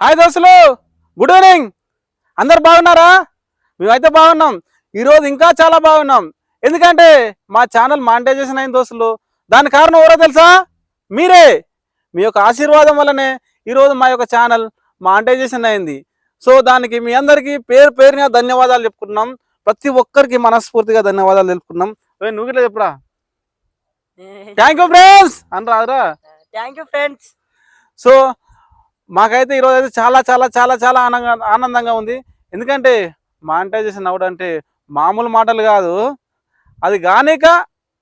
Hi దోస్తులు good evening. అందరు బాగున్నారా? మేమైతే బాగున్నాం. ఈరోజు ఇంకా చాలా బాగున్నాం. ఎందుకంటే మా ఛానల్ మానిటైజేషన్ అయిన దోస్తులు. దాని కారణం ఎవరో తెలుసా? మీరే. మీ యొక్క ఆశీర్వాదం వల్లనే ఈరోజు మా యొక్క ఛానల్ మానిటైజేషన్ అయింది. సో దానికి మీ అందరికీ పేరు పేరున ధన్యవాదాలు చెప్పుకుంటున్నాం. ప్రతి ఒక్కరికి మనస్ఫూర్తిగా ధన్యవాదాలు తెలుపుకున్నాం నువ్వు ఇట్లా చెప్పురా? థ్యాంక్ యూ ఫ్రెండ్స్ అని రాదురా థ్యాంక్ యూ ఫ్రెండ్స్ సో మాకైతే ఈరోజు అయితే చాలా చాలా చాలా చాలా ఆనందంగా ఆనందంగా ఉంది. ఎందుకంటే మానిటైజేషన్ అవ్వడం అంటే మామూలు మాటలు కాదు. అది కానిక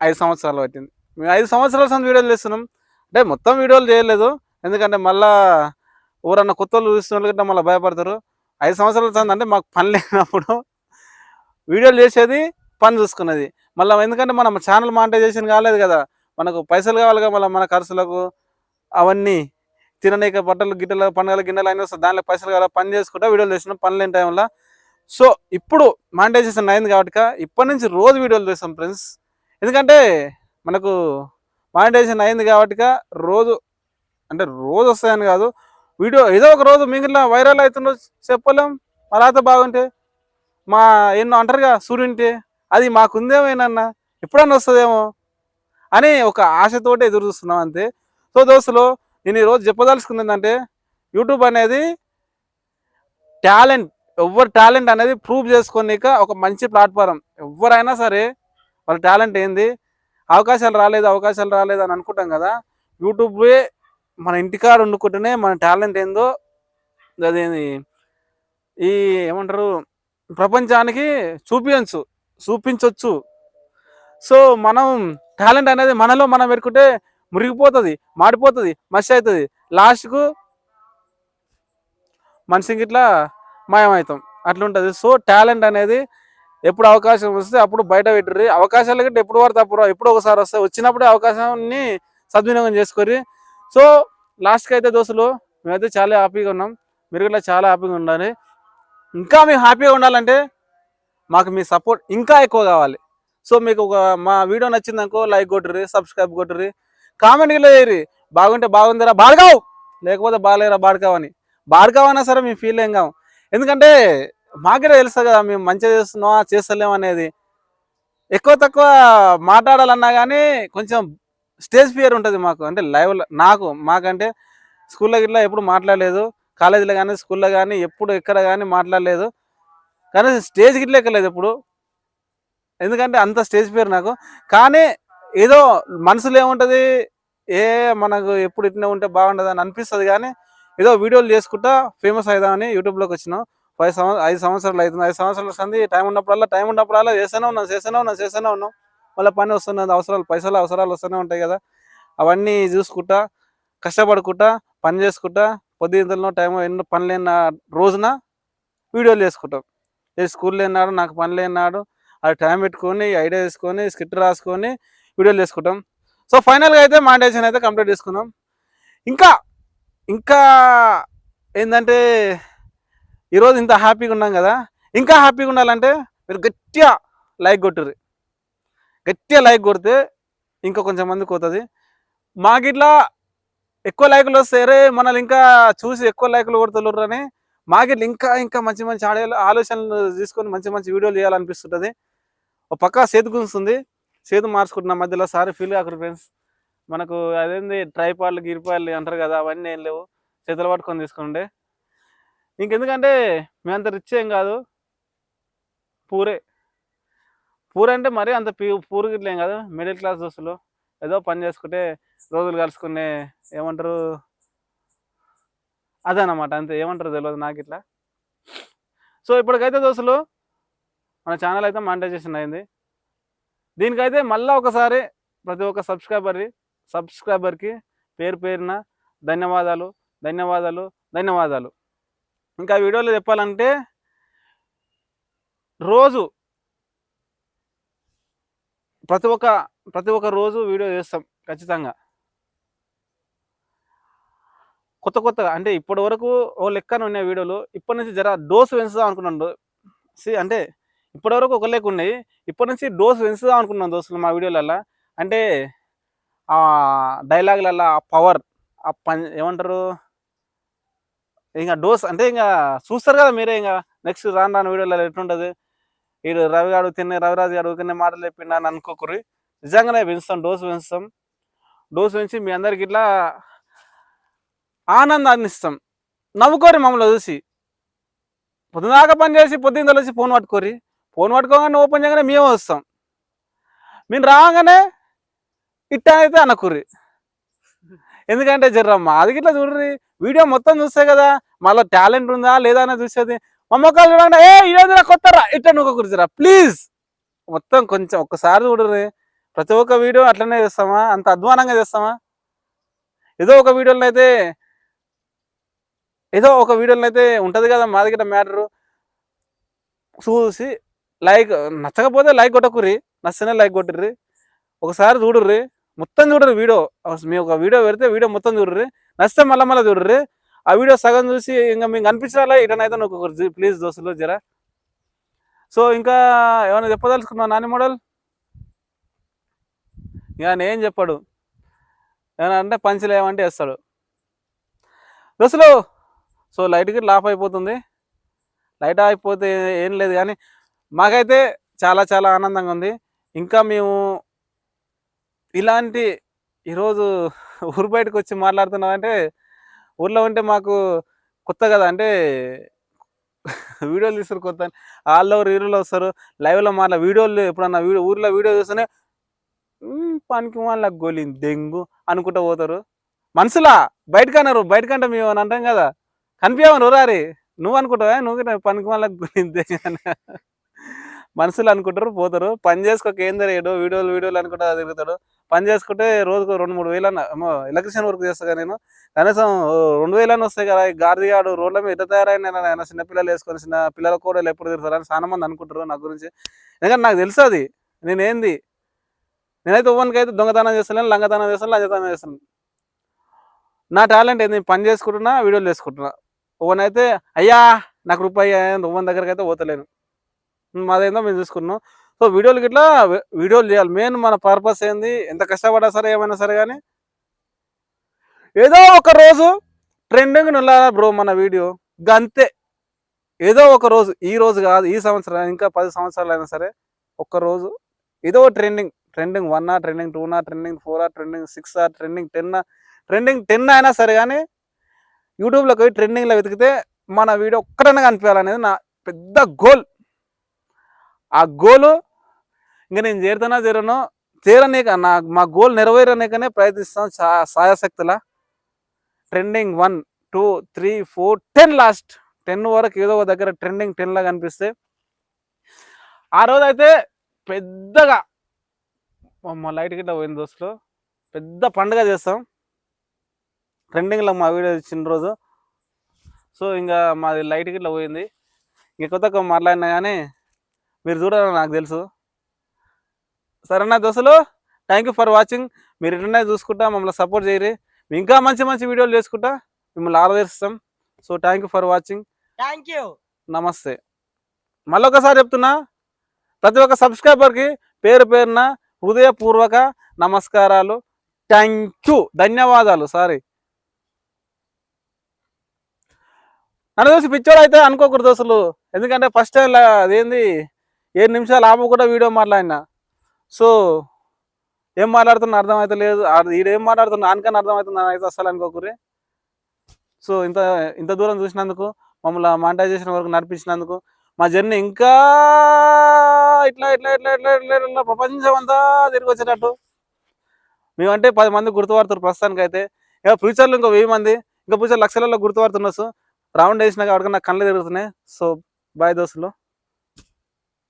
ఐదు సంవత్సరాలు పట్టింది. మేము ఐదు సంవత్సరాల సంది వీడియోలు చేస్తున్నాం. అంటే మొత్తం వీడియోలు చేయలేదు. ఎందుకంటే మళ్ళా ఎవరన్నా కొత్త వాళ్ళు చూస్తున్న వాళ్ళు మళ్ళీ భయపడతారు. ఐదు సంవత్సరాల సంది అంటే మాకు పని లేనప్పుడు వీడియోలు చేసేది పని చూసుకున్నది. మళ్ళీ ఎందుకంటే మనం ఛానల్ మానిటైజేషన్ కాలేదు కదా. మనకు పైసలు కావాలి కదా మళ్ళీ మన ఖర్చులకు అవన్నీ. తిననేక బట్టలు గిట్టలు పండుగలు గిన్నెలు అయినా వస్తాయి దానిలో పైసలు కదా పని చేసుకుంటా వీడియోలు చేసినాం పనులు లేని టైంలో. సో ఇప్పుడు మానిటైజేషన్ అయింది కాబట్టి ఇప్పటి నుంచి రోజు వీడియోలు చేస్తాం ఫ్రెండ్స్ ఎందుకంటే మనకు మానిటైజేషన్ అయింది కాబట్టి రోజు అంటే రోజు వస్తాయని కాదు వీడియో ఏదో ఒక రోజు మిగిలిన వైరల్ అవుతుండో చెప్పలేం. మా రాత బాగుంటే మా ఎన్నో అంటారుగా సూర్యుంటే అది మాకుందేమోనన్నా ఎప్పుడన్నా వస్తుందేమో? అని ఒక ఆశతోటే ఎదురు చూస్తున్నాం అంతే. సో దోస్తులు నేను ఈరోజు చెప్పదలుచుకుంది ఏంటంటే యూట్యూబ్ అనేది టాలెంట్ ఎవరి టాలెంట్ అనేది ప్రూవ్ చేసుకోనిక ఒక మంచి ప్లాట్ఫారం. ఎవరైనా సరే వాళ్ళ టాలెంట్ ఏంది? అవకాశాలు రాలేదు అవకాశాలు రాలేదు అని అనుకుంటాం కదా యూట్యూబే మన ఇంటికాడ వండుకుంటేనే మన టాలెంట్ ఏందో అది ఈ ఏమంటారు? ప్రపంచానికి చూపించు చూపించవచ్చు సో మనం టాలెంట్ అనేది మనలో మనం పెట్టుకుంటే మురిగిపోతుంది మాడిపోతుంది మసి అవుతుంది లాస్ట్కు మనిషికి ఇట్లా మాయమవుతాం అట్లుంటుంది. సో టాలెంట్ అనేది ఎప్పుడు అవకాశం వస్తే అప్పుడు బయట పెట్టుర్రి. అవకాశాలు గట్టి ఎప్పుడు వారు అప్పుడు ఎప్పుడు ఒకసారి వస్తాయి. వచ్చినప్పుడే అవకాశాన్ని సద్వినియోగం చేసుకొని. సో లాస్ట్కి అయితే దోస్తులు మేమైతే చాలా హ్యాపీగా ఉన్నాం. మీరు కూడా చాలా హ్యాపీగా ఉండాలి. ఇంకా మేము హ్యాపీగా ఉండాలంటే మాకు మీ సపోర్ట్ ఇంకా ఎక్కువ కావాలి. సో మీకు ఒక మా వీడియో నచ్చిందనుకో లైక్ కొట్టుర్రి సబ్స్క్రైబ్ కొట్టుర్రి. కామెంట్ గిట్లా బాగుంటే బాగుందిరా బాడగావు. లేకపోతే బాగాలేరా బాడకావు అని. బాడకావు అయినా సరే మేము ఫీల్ ఏం కావు ఎందుకంటే మాకే తెలుస్తుంది కదా మేము మంచిగా చేస్తున్నావా చేస్తలేం అనేది. ఎక్కువ తక్కువ మాట్లాడాలన్నా కానీ కొంచెం స్టేజ్ ఫియర్ ఉంటుంది మాకు. అంటే లైవ్లో నాకు మాకంటే స్కూల్లో గిట్లా ఎప్పుడు మాట్లాడలేదు. కాలేజీలో కానీ స్కూల్లో కానీ ఎప్పుడు ఎక్కడ కానీ మాట్లాడలేదు. కానీ స్టేజ్ గిట్ల ఎక్కలేదు ఎప్పుడు. ఎందుకంటే అంత స్టేజ్ ఫియర్ నాకు. కానీ ఏదో మనసులో ఏముంటుంది? ఏ మనకు ఎప్పుడు ఇట్నే ఉంటే బాగుండదు అని అనిపిస్తుంది కానీ ఏదో వీడియోలు చేసుకుంటా ఫేమస్ అవుదామని యూట్యూబ్లోకి వచ్చినాం. ఫైవ్ సంవత్సరం ఐదు సంవత్సరాలు అవుతుంది ఐదు సంవత్సరాలు వస్తుంది టైం ఉన్నప్పుడల్లా టైం ఉన్నప్పుడల్లా చేస్తూనే ఉన్నాం చేస్తూనే ఉన్నాం చేస్తూనే ఉన్నాం. మళ్ళీ పని వస్తున్నది అవసరాలు పైసలు అవసరాలు వస్తూనే ఉంటాయి కదా. అవన్నీ చూసుకుంటా కష్టపడుకుంటా పని చేసుకుంటా పొద్దున్నలో టైం ఎన్నో పని లేని రోజున వీడియోలు చేసుకుంటాం. ఏ స్కూల్ లేనాడు నాకు పని లేనాడు అది టైం పెట్టుకొని ఐడియా తీసుకొని స్క్రిప్ట్ రాసుకొని వీడియోలు చేసుకుంటాం. సో ఫైనల్గా అయితే మాండేషన్ అయితే కంప్లీట్ చేసుకున్నాం ఇంకా ఇంకా ఏంటంటే ఈరోజు ఇంత హ్యాపీగా ఉన్నాం కదా. ఇంకా హ్యాపీగా ఉండాలంటే మీరు గట్టిగా లైక్ కొట్టుర్రి. గట్టిగా లైక్ కొడితే ఇంకా కొంచెం మందికి పోతుంది. మాకు ఇట్లా ఎక్కువ లైకులు వస్తేరే మనల్ని ఇంకా చూసి ఎక్కువ లైకులు కొడుతున్నారు అని మాకు ఇట్లా ఇంకా ఇంకా మంచి మంచి ఆడే ఆలోచనలు తీసుకొని మంచి మంచి వీడియోలు చేయాలనిపిస్తుంటుంది. ఒక పక్క సేతు గుంస్తుంది సేతు మార్చుకుంటున్న మధ్యలో. సారీ ఫీల్ కాకూడదు ఫ్రెండ్స్. మనకు అదేంది ట్రైపాళ్ళు గిరిపాళ్ళు అంటారు కదా అవన్నీ ఏం లేవు. చేతులు పట్టుకొని తీసుకుంటే ఇంకెందుకంటే మేమంత రిచ్ ఏం కాదు. పూరే. పూర్ అంటే మరీ అంత పీ పూర్ గిట్లేం కాదు. మిడిల్ క్లాస్ దోస్తులు ఏదో పని చేసుకుంటే రోజులు కలుసుకునే ఏమంటారు? అదనమాట అంతే. ఏమంటారు తెలియదు నాకు ఇట్లా సో ఇప్పటికైతే దోస్తులు మన ఛానల్ అయితే మానిటైజేషన్ అయింది. దీనికైతే మళ్ళీ ఒకసారి ప్రతి ఒక్క సబ్స్క్రైబర్ని సబ్స్క్రైబర్కి పేరు పేరున ధన్యవాదాలు ధన్యవాదాలు ధన్యవాదాలు. ఇంకా వీడియోలో చెప్పాలంటే రోజు ప్రతి ఒక్క ప్రతి ఒక్క రోజు వీడియో చేస్తాం ఖచ్చితంగా. కొత్త కొత్తగా అంటే ఇప్పటి వరకు ఓ లెక్కన ఉన్నాయి వీడియోలు. ఇప్పటి నుంచి జర డోస్ పెంచుదాం అనుకున్నాను. సి అంటే ఇప్పటివరకు ఒక లెక్క ఉన్నాయి ఇప్పటి నుంచి డోస్ పెంచుదాం అనుకున్నాం దోస్తులు మా వీడియోలల్లో. అంటే ఆ డైలాగులల్లో ఆ పవర్ ఆ పని ఏమంటారు? ఇంకా డోస్ అంటే ఇంకా చూస్తారు కదా మీరే ఇంకా నెక్స్ట్ రాను రాను వీడియోలలో ఎట్లుంటది? వీడు రవి గారు తినే రవిరాజు గారు తినే మాటలు చెప్పిండు అని అనుకోకరు నిజంగానే పెంచుతాం డోస్ పెంచుతాం. డోస్ పెంచి మీ అందరికి ఇట్లా ఆనందాన్ని ఇస్తాం. నవ్వుకోరి మమ్మల్ని చూసి పొద్దుదాకా పని చేసి పొద్దున్న వచ్చి ఫోన్ పట్టుకోరి ఫోన్ పట్టుకోగానే ఓపెన్ చేయగానే మేము వస్తాం. మేము రాగానే ఇట్ట అయితే అనకుర్రి ఎందుకంటే జర్ర మాది గిట్లా చూడ్రి వీడియో మొత్తం చూస్తే కదా మళ్ళీ టాలెంట్ ఉందా లేదా అనేది చూసేది. మా మొక్కలు చూడండి ఏ ఇదేదిరా కొత్తరా? ఇట్లా నువ్వు కురిసిరా ప్లీజ్. మొత్తం కొంచెం ఒక్కసారి చూడరు ప్రతి ఒక్క వీడియో అట్లనే చేస్తామా? అంత అధ్వానంగా చేస్తామా? ఏదో ఒక వీడియోలో అయితే ఏదో ఒక వీడియోలో అయితే ఉంటుంది కదా మా దగ్గర మ్యాటరు. చూసి లైక్ నచ్చకపోతే లైక్ కొట్టకుర్రి నచ్చనే లైక్ కొట్టుర్రి. ఒకసారి చూడుర్రి మొత్తం చూడరు వీడియో మీ ఒక వీడియో పెడితే వీడియో మొత్తం చూడరు నచ్చితే మళ్ళీ మళ్ళీ చూడరు ఆ వీడియో సగం చూసి ఇంకా మీకు అనిపించాలా ఇటనైతే నువ్వు ప్లీజ్ దోస్తులు జరా. సో ఇంకా ఏమైనా చెప్పదలుచుకున్నా నాని మోడల్? ఇక నేను ఏం చెప్పాడు. ఏమైనా అంటే పంచులు ఏమంటే వేస్తాడు. దోస్తులు సో లైట్ లాఫ్ అయిపోతుంది. లైట్ అయిపోతే ఏం లేదు కానీ మాకైతే చాలా చాలా ఆనందంగా ఉంది. ఇంకా మేము ఇలాంటి ఈరోజు ఊరు బయటకు వచ్చి మాట్లాడుతున్నాం అంటే ఊర్లో ఉంటే మాకు కొత్త కదా అంటే వీడియోలు తీస్తారు కొత్త. ఆల్ ఓవర్ హీరోలు వస్తారు లైవ్లో మాట్లా వీడియోలు ఎప్పుడన్నా వీడియో ఊర్లో వీడియో చూస్తేనే పనికి వాళ్ళకి గోలింది దెంగు అనుకుంటూ పోతారు. మనసులా బయటకు అన్నారు బయటకంటే మేము అని అంటాం కదా. కనిపించావు రారి? నువ్వు అనుకుంటావా? నువ్వు పనికి వాళ్ళకి గోలింది మనుషులు అనుకుంటారు పోతారు. పని చేసుకోక ఏం తెలియడు వీడియోలు వీడియోలు అనుకుంటా తిరుగుతాడు. పని చేసుకుంటే రోజుకు రెండు మూడు వేలు అన్న ఎలక్ట్రిషియన్ వర్క్ చేస్తా నేను. కనీసం రెండు వేలు అని వస్తాయి కదా ఈ రోడ్ల మీద ఎట్లా తయారైన ఆయన చిన్న పిల్లలు వేసుకొని చిన్న పిల్లల కూడా ఎప్పుడు తిరుగుతారు అని చాలా మంది అనుకుంటారు నా గురించి. ఎందుకంటే నాకు తెలుసు అది. నేనేంది? నేనైతే ఓవన్కైతే దొంగతనం చేస్తాను లంగతనం చేస్తాను లంచతనం చేస్తాను నా టాలెంట్ ఏంది? పని చేసుకుంటున్నా వీడియోలు చేసుకుంటున్నా. ఓవన్ అయ్యా నాకు రూపాయి ఓవన్ దగ్గరకైతే పోతలేను. మాదేందో మేము చూసుకున్నాం. సో వీడియోలు గిట్లా వీడియోలు చేయాలి. మెయిన్ మన పర్పస్ ఏంది? ఎంత కష్టపడ్డా సరే ఏమైనా సరే కానీ. ఏదో ఒక రోజు ట్రెండింగ్ నిల్లారా బ్రో మన వీడియో? గంతే. ఏదో ఒక రోజు ఈ రోజు కాదు ఈ సంవత్సరం ఇంకా పది సంవత్సరాలు అయినా సరే ఒక్క రోజు ఏదో ట్రెండింగ్ ట్రెండింగ్ వన్ ఆ ట్రెండింగ్ టూ నా ట్రెండింగ్ ఫోర్ ఆ ట్రెండింగ్ సిక్స్ ఆ ట్రెండింగ్ టెన్ ట్రెండింగ్ టెన్ అయినా సరే కానీ యూట్యూబ్లోకి పోయి ట్రెండింగ్లో వెతికితే మన వీడియో ఒక్కటైనా కనిపించాలనేది నా పెద్ద గోల్. ఆ గోలు ఇంకా నేను చేరుతానా చేరను. చేరనే నా మా గోల్ నెరవేరనేకనే ప్రయత్నిస్తాం సా- సాయశక్తుల. Trending one two three four ten last ten వరకు ఏదో ఒక దగ్గర ట్రెండింగ్ టెన్లా కనిపిస్తే ఆ రోజు అయితే పెద్దగా మా లైట్ గిట్ల పోయిన దోస్తులు. పెద్ద పండుగ చేస్తాం. ట్రెండింగ్లో మా వీడియో ఇచ్చిన రోజు. సో ఇంకా మాది లైట్ గిట్ల పోయింది. ఇంక మరలైనా కానీ మీరు చూడాలని నాకు తెలుసు. సరేనా దోస్తులు? థ్యాంక్ యూ ఫర్ వాచింగ్ మీరు ఎన్నైనా చూసుకుంటా మమ్మల్ని సపోర్ట్ చేయరు. ఇంకా మంచి మంచి వీడియోలు చేసుకుంటా మిమ్మల్ని ఆరాధిస్తాం so thank you for watching thank you నమస్తే. మళ్ళొకసారి చెప్తున్నా ప్రతి ఒక్క సబ్స్క్రైబర్కి పేరు పేరున హృదయపూర్వక నమస్కారాలు. థ్యాంక్ యూ ధన్యవాదాలు. సారీ నన్ను చూసి పిచ్చోడు అయితే అనుకోకూడదు అసలు ఎందుకంటే ఫస్ట్ టైం అదేంది? ఏడు నిమిషాలు ఆపకుండా వీడియో మాట్లాడినా. సో ఏం మాట్లాడుతున్నా అర్థమైతే లేదు. ఏం మాట్లాడుతున్నా ఆనకని అర్థమవుతుంది అయితే అసలు అనుకోకురే సో ఇంత ఇంత దూరం చూసినందుకు మమ్మల్ని మానిటైజేషన్ వరకు నడిపించినందుకు మా జర్నీ ఇంకా ఇట్లా ఇట్లా ఇట్లా ఇట్లా ఇట్లా ఇట్లా ప్రపంచం అంతా తిరిగి వచ్చేటట్టు. మేమంటే పది మంది గుర్తుపడుతున్నారు ప్రస్తుతానికి అయితే ఇక ఫ్యూచర్లో ఇంకో వెయ్యి మంది ఇంకా ఫ్యూచర్ లక్షలలో గుర్తుపడుతున్నారు. రౌండ్ వేసినాక అక్కడికి కళ్ళు తిరుగుతున్నాయి. సో బాయ్ దోస్తులు.